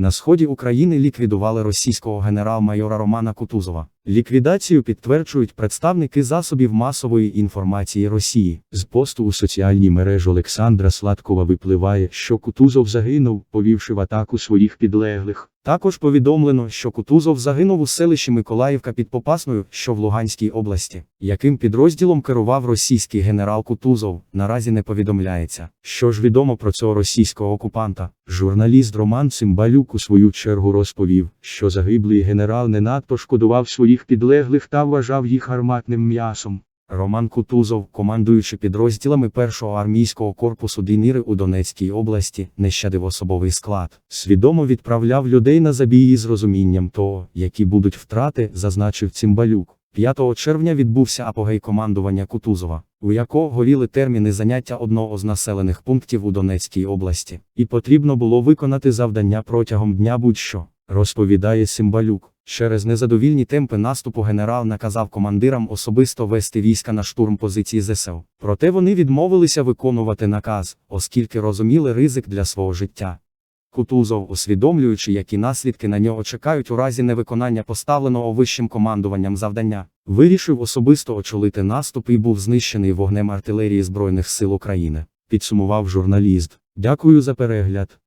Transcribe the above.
На сході України ліквідували російського генерал-майора Романа Кутузова. Ліквідацію підтверджують представники засобів масової інформації Росії. З посту у соціальній мережі Олександра Сладкова випливає, що Кутузов загинув, повівши в атаку своїх підлеглих. Також повідомлено, що Кутузов загинув у селищі Миколаївка під Попасною, що в Луганській області. Яким підрозділом керував російський генерал Кутузов, наразі не повідомляється. Що ж відомо про цього російського окупанта? Журналіст Роман Цимбалюк у свою чергу розповів, що загиблий генерал не надто шкодував своїх підлеглих та вважав їх гарматним м'ясом. Роман Кутузов, командуючи підрозділами першого армійського корпусу Дійніри у Донецькій області, не щадив особовий склад. Свідомо відправляв людей на забії з розумінням того, які будуть втрати, зазначив Цимбалюк. 5 червня відбувся апогей командування Кутузова, у якого горіли терміни заняття одного з населених пунктів у Донецькій області, і потрібно було виконати завдання протягом дня будь-що, розповідає Симбалюк. Через незадовільні темпи наступу генерал наказав командирам особисто вести війська на штурм позиції ЗСУ. Проте вони відмовилися виконувати наказ, оскільки розуміли ризик для свого життя. Кутузов, усвідомлюючи, які наслідки на нього чекають у разі невиконання поставленого вищим командуванням завдання, вирішив особисто очолити наступ і був знищений вогнем артилерії Збройних сил України. Підсумував журналіст. Дякую за перегляд.